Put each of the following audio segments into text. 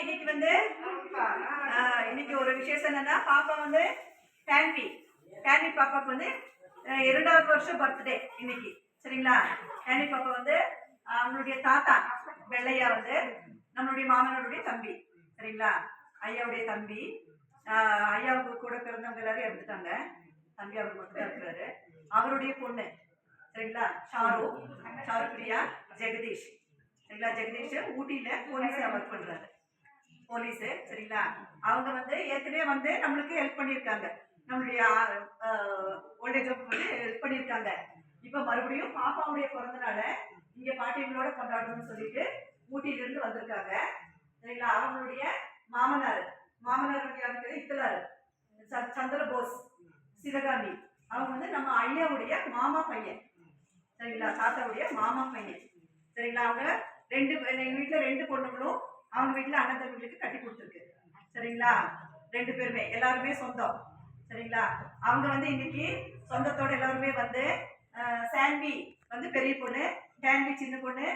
இன்னைக்கு வந்து இன்னைக்கு ஒரு விசேஷம் என்னன்னா பாப்பா வந்து டான்வி டான்வி பாப்பாக்கு வந்து இரண்டாவது வருஷம் பர்த்டே இன்னைக்கு. சரிங்களா? டான்வி பாப்பா வந்து அவங்களுடைய தாத்தா வெள்ளையா வந்து நம்மளுடைய மாமனருடைய தம்பி. சரிங்களா? ஐயாவுடைய தம்பி. ஐயாவுக்கு கூட பிறந்தவங்க எல்லாரும் இறந்துட்டாங்க. தம்பி அவர் மட்டும் தான் இருக்கிறாரு. அவருடைய பொண்ணு. சரிங்களா? ஷாரு. ஷாரு பிரியா ஜெகதீஷ். சரிங்களா? ஜெகதீஷ் ஊட்டியில போலீஸா ஒர்க் பண்றாரு. போலீஸு சரிங்களா? அவங்க வந்து ஏற்கனவே வந்து நம்மளுக்கு ஹெல்ப் பண்ணியிருக்காங்க. நம்மளுடைய ஓல்டேஜ் வந்து ஹெல்ப் பண்ணியிருக்காங்க. இப்போ மறுபடியும் பாப்பாவுடைய பிறந்தனால இங்கே பாட்டிங்களோட கொண்டாடணும்னு சொல்லிட்டு ஊட்டியிலிருந்து வந்திருக்காங்க. சரிங்களா? அவங்களுடைய மாமனார் மாமனார் யாருக்கு இத்தலாரு ச- சந்திரபோஸ் சிவகாமி. அவங்க வந்து நம்ம ஐயாவுடைய மாமா பையன். சரிங்களா? தாத்தாவுடைய மாமா பையன். சரிங்களா? அவங்க ரெண்டு எங்கள் வீட்டில் ரெண்டு பொண்ணுங்களும் அவங்க வீட்டில் அண்ணன் தம்பிகளுக்கு கட்டி கொடுத்துருக்கு. சரிங்களா? ரெண்டு பேருமே. எல்லாருமே சொந்தம். சரிங்களா? அவங்க வந்து இன்னைக்கு சொந்தத்தோட எல்லாருமே வந்து அஹ், வந்து பெரிய பொண்ணு டான்வி சின்ன பொண்ணு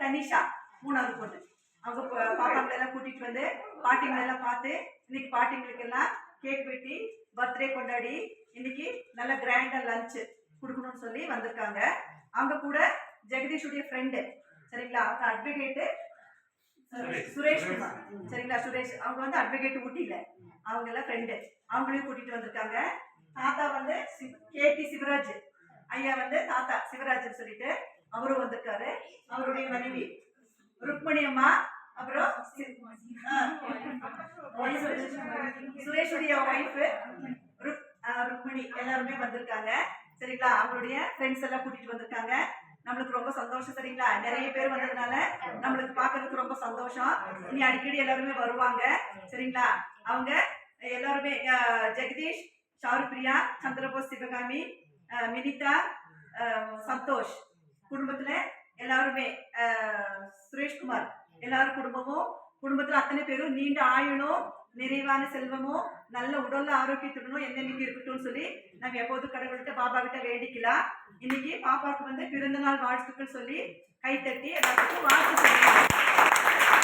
டனிஷா மூணாவது பொண்ணு. அவங்க ப- பாப்பாங்களை எல்லாம் கூட்டிட்டு வந்து பாட்டிங்களை எல்லாம் பார்த்து இன்னைக்கு பாட்டிங்களுக்கு எல்லாம் கேக் வெட்டி பர்த்டே கொண்டாடி இன்னைக்கு நல்ல கிராண்டா லஞ்ச் கொடுக்கணும்னு சொல்லி வந்திருக்காங்க. அவங்க கூட ஜெகதீஷுடைய ஃப்ரெண்டு சரிங்களா? அவங்க அட்வொகேட்டு சுரேஷ் குமார். சரிங்களா சுரேஷ். அவங்க வந்து அட்வொகேட் ஊட்டியில அவங்க எல்லாம் ஃப்ரெண்டு அவங்களையும் கூட்டிட்டு வந்திருக்காங்க. தாத்தா வந்து கேடி சிவராஜ். ஐயா வந்து தாத்தா சிவராஜ்னு சொல்லிட்டு அவரும் வந்திருக்காரு. அவருடைய மனைவி ருக்மணி அம்மா அப்புறம் சுரேஷுடைய ஒய்ஃப் ருக்மணி எல்லாருமே வந்திருக்காங்க. சரிங்களா அவங்களுடைய ஃப்ரெண்ட்ஸ் எல்லாம் கூட்டிட்டு வந்திருக்காங்க. நம்மளுக்கு ரொம்ப சந்தோஷம் சரிங்களா? நிறைய பேர் வந்ததுனால நம்மளுக்கு பார்க்கறதுக்கு ரொம்ப சந்தோஷம். இனி அடிக்கடி எல்லாருமே வருவாங்க. சரிங்களா? அவங்க எல்லாருமே ஜெகதீஷ் ஜெகதீஷ் ஷாருப்ரியா சந்திரபோஸ் சிவகாமி மினிதா சந்தோஷ் குடும்பத்துல எல்லாருமே சுரேஷ்குமார். எல்லாரும் குடும்பமும் குடும்பத்துல அத்தனை பேரும் நீண்ட ஆயுளும் நிறைவான செல்வமும் நல்ல உடல்ல ஆரோக்கியத்துடனும் என்னென்னைக்கு இருக்கட்டும்னு சொல்லி நாங்க எப்போதும் கடவுள்கிட்ட பாபா கிட்ட வேண்டிக்கலாம். இன்னைக்கு பாப்பாவுக்கு வந்து பிறந்த நாள் வாழ்த்துக்கள் சொல்லி கைத்தட்டி எல்லாத்துக்கும் வாழ்த்து சொல்லுங்க